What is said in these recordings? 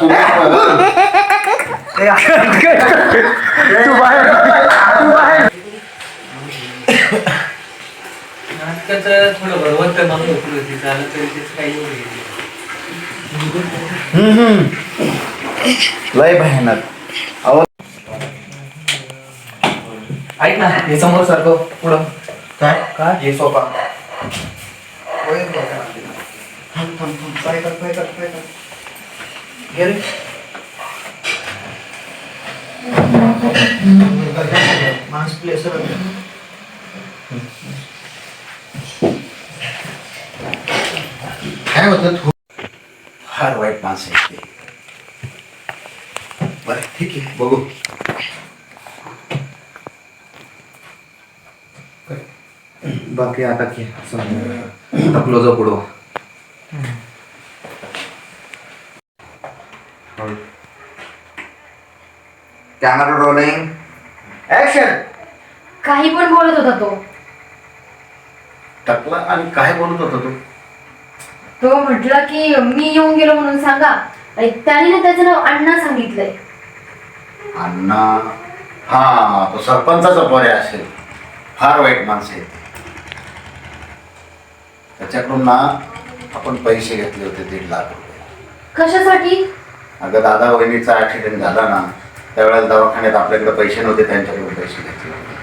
तू तू बाहेर तू बाहेर. नाटकाचं थोडं भगवंत मग मोकळी झालं तेच काही लय भयानक. अहो. ऐक ना हे समोर सारखं पुढं. काय? का हे सोपा. काय कर काय कर काय कर? घे रे माणूस प्लेसर काय होतं? फार वाईट माणसं आहेत ते. बरं ठीक आहे. बघू. बाकी आता की आता क्लोज पुढं कॅमेरा रोलिंग ऍक्शन काही पण बोलत होता तो. टाकला आणि काय बोलत होता तू. तो म्हटला की मी येऊन गेलो म्हणून सांगा. आणि त्याने ना त्याचं नाव अण्णा सांगितलंय. अण्णा? हा तो सरपंचाचा पोरे असेल. फार वाईट माणसं आहेत त्याच्याकडून ना आपण पैसे घेतले होते दीड लाख रुपये. कशासाठी? अगं दादा वहिनीचा ऍक्सिडेंट झाला ना त्यावेळेला दवाखान्यात आपल्याकडे पैसे नव्हते त्यांच्याकडून पैसे घेतले. होते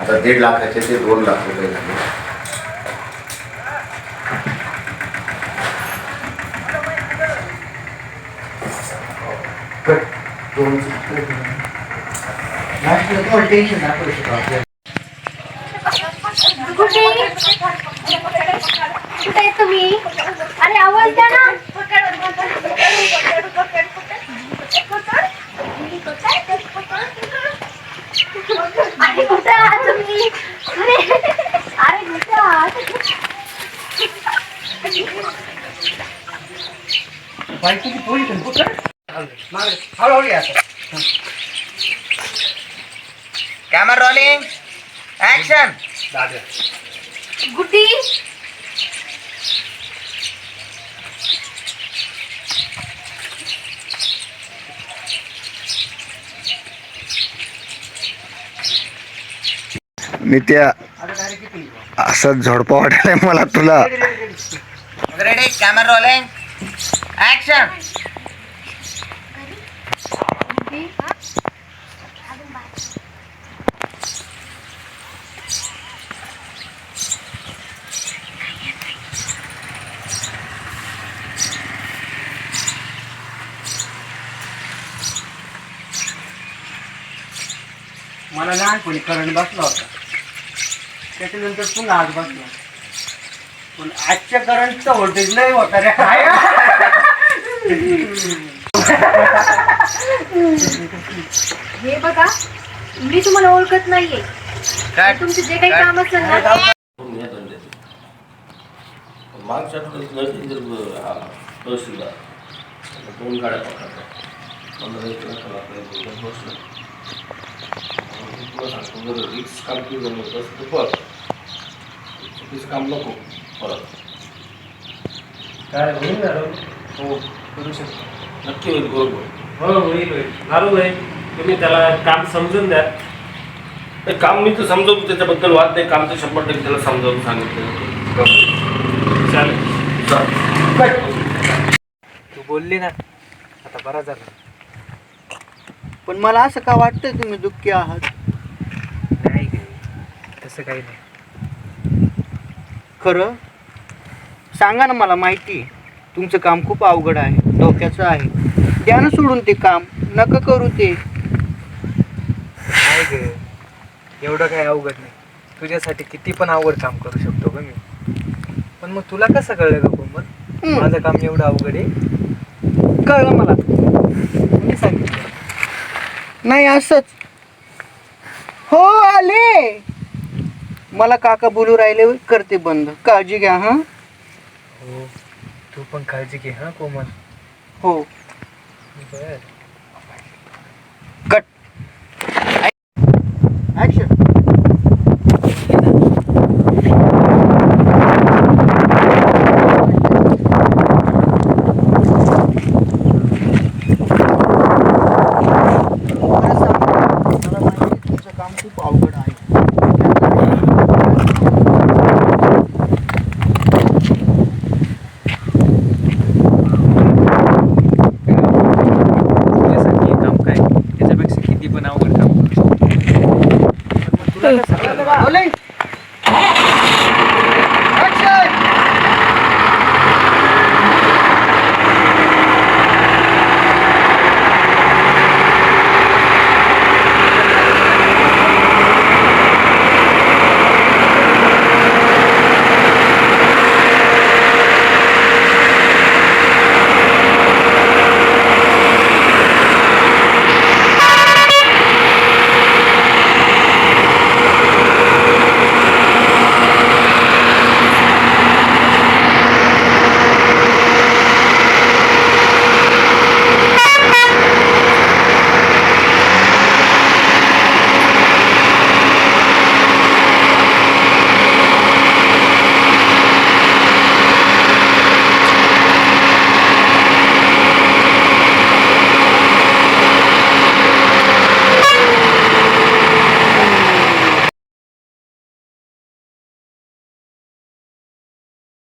आता दीड लाखाचे ते दोन लाख रुपये झाले. कुठे? कुठे आहे तुम्ही? अरे आवाज द्या ना. अरे कुठे आहात तुम्ही? अरे अरे कुठे कॅमेरा रोलिंग ऍक्शन दादा. गुड्डी नित्या असं झोडपा वाटायला मला तुला. Ready camera rolling action Guddi मला लहानपणी करंट बसला होता. त्याच्यानंतर पुन्हा आज बसला. पण आजच्या करंटचा व्होल्टेज नाही होता रे. काय हे बघा मी तुम्हाला ओळखत नाहीये. कट तुमचे जे काही काम असेल ना मागच्या आठवड्यात नर्सिंग हा तहसीलदार. दोन गाड्या पकडल्या. पंधरा एक दोन तुला सांगतो जर रिक्स काम केलं जमत असतं तर बघ चुकीचं काम नको परत काय होईल ना हो करू शकतो नक्की होईल बरोबर हो होईल होईल चालू आहे तुम्ही त्याला काम समजून द्या ते काम मी तर समजवतो त्याच्याबद्दल वाद नाही काम तर शंभर टक्के त्याला समजावून सांगितलं चालेल तू बोलली ना आता बरा झाला. पण मला असं का वाटतं तुम्ही दुःखी आहात? तसं काही नाही. खरं? सांगा ना मला माहिती. तुमचं काम खूप अवघड आहे डोक्याचं आहे. द्या ना सोडून ते काम नका करू ते. नाही गे. एवढं काही अवघड नाही. तुझ्यासाठी किती पण अवघड काम करू शकतो ग मी. पण मग तुला कसं कळलं ग कोमल? माझं काम एवढं अवघड आहे. कळलं मला. मी सांगितलं. नाही असंच. हो आले. मला काका बोलू राहिले करते बंद. काळजी घ्या हा? हो तू पण काळजी घे हा कोमल? हो. बर.